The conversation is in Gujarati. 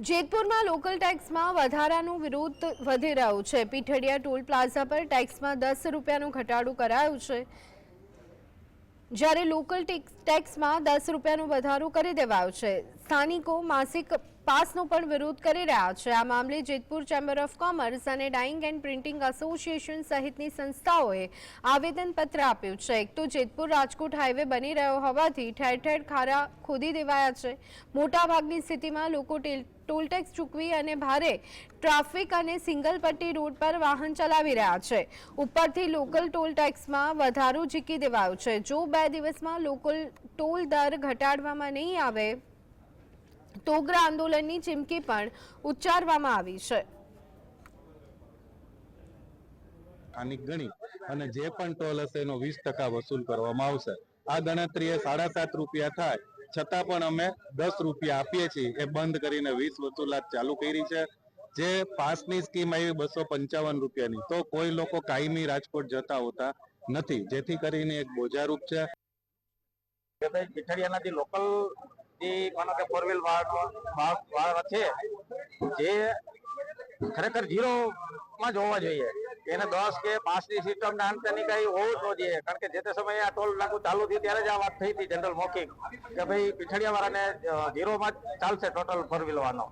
જેતપુરમાં લોકલ ટેક્સમાં વધારાનો વિરોધ વધી રહ્યો છે. પીઠડિયા ટોલ પ્લાઝા પર ટેક્સમાં દસ રૂપિયાનો ઘટાડો કરાયો છે. જ્યારે લોકલ ટેક્સ- ટેક્સમાં દસ રૂપિયાનો વધારો કરી દેવાયો છે. સ્થાનિકો માસિક પાસનો પણ વિરોધ કરી રહ્યા છે. આ મામલે જેતપુર ચેમ્બર ઓફ કોમર્સ અને ડાઇંગ એન્ડ પ્રિન્ટિંગ એસોસિએશન સહિતની સંસ્થાઓએ આવેદનપત્ર આપ્યું છે. એક તો જેતપુર રાજકોટ હાઈવે બની રહ્યો હોવાથી ઠેર ઠેર ખારા ખોદી દેવાયા છે. મોટાભાગની સ્થિતિમાં લોકો ટોલટેક્સ ચૂકવી અને ભારે ટ્રાફિક અને સિંગલ પટ્ટી રોડ પર વાહન ચલાવી રહ્યા છે. ઉપરથી લોકલ ટોલ ટેક્સમાં વધારો ઝીકી દેવાયો છે. જો બે દિવસમાં લોકલ ટોલ દર ઘટાડવામાં નહીં આવે તો ઉગ્ર આંદોલનની ચીમકી પણ ઉચ્ચારવામાં આવી છે. સ્થાનિક ગણી અને જે પણ ટોલ હશે એનો વીસ ટકા વસૂલ કરવામાં આવશે. આ ગણતરી એ સાડા સાત રૂપિયા થાય છતાં પણ અમે દસ રૂપિયા આપીએ છીએ. એ બંધ કરીને વીસ વસૂલાત ચાલુ કરી છે. જે પાસની સ્કીમ આવી બસો પંચાવન રૂપિયાની તો કોઈ લોકો કાયમી રાજકોટ જતા હોતા નથી. જેથી કરીને એક બોજારૂપ છે. કે ભાઈ પીઠડિયાના જે લોકલ માનો ફોર વ્હીલ વાળા છે જે ખરેખર ઝીરો માં જ હોવા જોઈએ. એને દસ કે પાંચની સિસ્ટમ ના અંતે ની કઈ હોવું ન જોઈએ. કારણ કે જે તે સમયે આ ટોલ લાગુ ચાલુ થઈ ત્યારે જ આ વાત થઈ હતી જનરલ મોકિંગ કે ભાઈ પીઠડિયા વાળાને ઝીરો માં ચાલશે ટોટલ ફોર વ્હીલ વાળાનો.